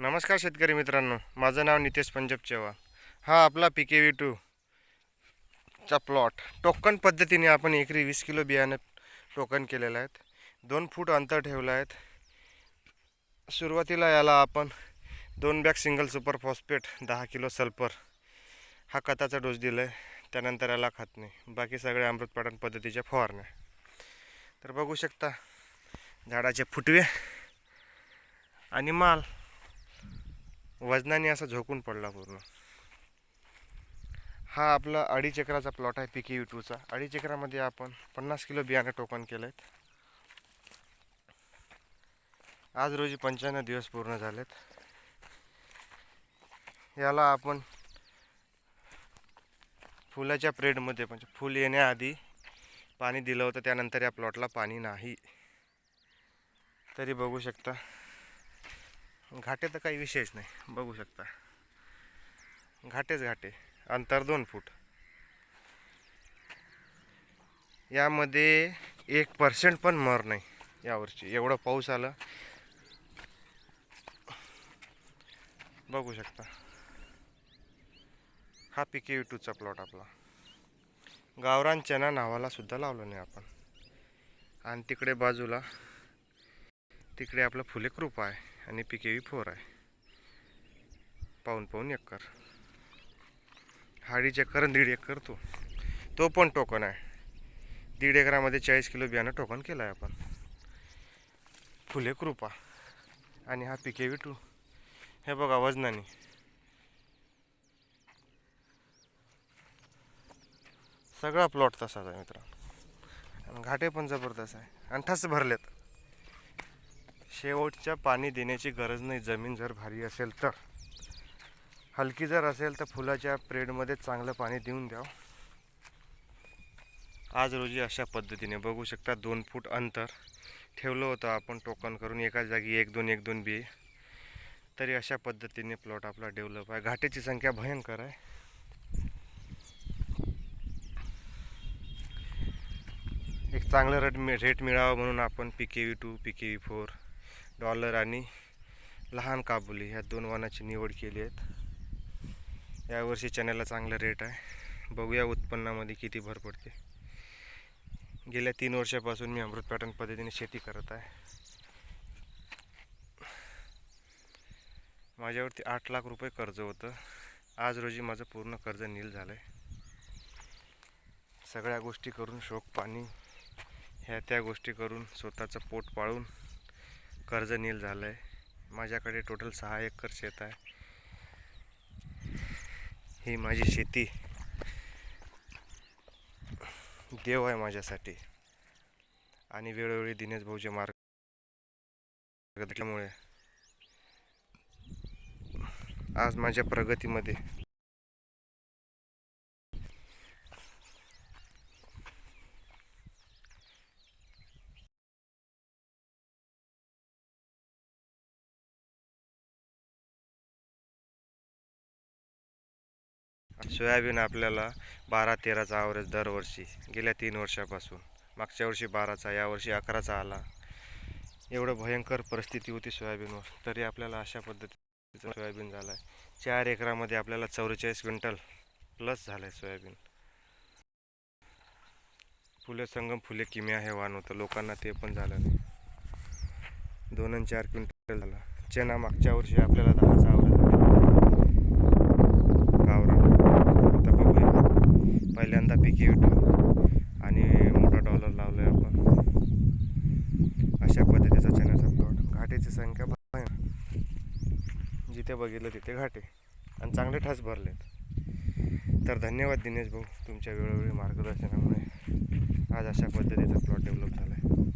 नमस्कार शेतकरी मित्रांनो. माझं नाव नितेश पंजाब चव्हाण. हा आपला पी के व्ही टू चा प्लॉट टोकन पद्धतीने आपण एकरी वीस किलो बियाणं टोकन केलेलं आहेत. दोन फूट अंतर ठेवलं आहेत. सुरुवातीला याला आपण दोन बॅग सिंगल सुपर फॉस्फेट दहा किलो सल्फर हा खताचा डोस दिला आहे त्यानंतर याला खात नाही बाकी सगळे अमृतपाटण पद्धतीच्या फवारण्या. तर बघू शकता झाडाचे फुटवे आणि माल. वजनाने असा झोकून पडला पूर्ण. हा आपला अडीच एकराचा प्लॉट आहे पी के टूचा अडीच एकरामध्ये आपण पन्नास किलो बियाणं टोकन केलं आहेत आज रोजी पंच्याण्णव दिवस पूर्ण झालेत. याला आपण फुलाच्या प्रेडमध्ये म्हणजे फुल येण्याआधी पाणी दिलं होतं त्यानंतर या प्लॉटला पाणी नाही. तरी बघू शकता. घाटे तर काही विशेष नाही बघू शकता. घाटेच घाटे अंतर दोन फूट. यामध्ये एक पर्सेंट पण मर नाही यावर्षी एवढं पाऊस आलं. बघू शकता. हा पी के टूचा प्लॉट आपला. गावरान चना नावाला सुद्धा लावलं नाही आपण. आणि तिकडे बाजूला तिकडे आपलं फुले कृपा आहे. आणि पी के फोर आहे. पाऊन पाऊन एकर. हाडीच एकर आणि दीड एकर तो. तो पण टोकन आहे. दीड एकरामध्ये चाळीस किलो बियाणं टोकन केलं आहे आपण. फुले कृपा. आणि हा पी के टू हे बघा वजनाने. सगळा प्लॉट तसाच आहे मित्रांनो. आणि घाटे पण जबरदस्त आहे. आणि ठस भरलेत. शेवटच्या पाणी देण्याची गरज नाही. जमीन जर भारी असेल तर. हलकी जर असेल तर फुलाच्या प्रेडमध्ये चांगलं पाणी देऊन द्यावं. आज रोजी अशा पद्धतीने बघू शकता दोन फूट अंतर ठेवलं होतं आपण टोकन करून एका जागी एक दोन एक दोन बी. तरी अशा पद्धतीने प्लॉट आपला डेव्हलप आहे. घाटेची संख्या भयंकर आहे. एक चांगलं रेट रेट मिळावं म्हणून आपण P K V two P K V four dollar आणि लहान काबुली ह्या दोन वाणाची निवड केली आहेत. यावर्षी चण्याला चांगला रेट आहे. बघूया उत्पन्नामध्ये किती भर पडते. गेल्या तीन वर्षापासून मी अमृत पॅटर्न पद्धतीने शेती करत आहे. माझ्यावरती आठ लाख रुपये कर्ज होतं. आज रोजी माझं पूर्ण कर्ज नील झालं आहे सगळ्या गोष्टी करून शोक पाणी ह्या त्या गोष्टी करून स्वतःचं पोट पाळून कर्ज नील झालं आहे माझ्याकडे टोटल सहा एकर शेत आहे. ही माझी शेती. देव आहे माझ्यासाठी. आणि वेळोवेळी दिनेश भाऊचे मार्ग त्यामुळे आज माझ्या प्रगतीमध्ये सोयाबीन आपल्याला बारा तेराचा ॲव्हरेज दरवर्षी गेल्या तीन वर्षापासून. मागच्या वर्षी बाराचा यावर्षी अकराचा आला. एवढं भयंकर परिस्थिती होती सोयाबीनवर. तरी आपल्याला अशा पद्धतीचं सोयाबीन झालं आहे चार एकरामध्ये आपल्याला चौवेचाळीस क्विंटल प्लस झालं आहे सोयाबीन. फुले संगम फुले किम्या हे वाण होतं. लोकांना ते पण झालं नाही. दोन आणि चार क्विंटल झाला. चेना मागच्या वर्षी आपल्याला दहाचा ॲव्हरेज गावरान आता बघूया पहिल्यांदा पीक विटू आणि मोठा डॉलर लावला आहे आपण अशा पद्धतीचा चण्याचा प्लॉट घाटेची संख्या भरपूर जिथे बघितलं तिथे घाटे. आणि चांगले ठास भरलेत. तर धन्यवाद दिनेश भाऊ तुमच्या वेळोवेळी मार्गदर्शनामुळे. आज अशा पद्धतीचा प्लॉट डेव्हलप झाला आहे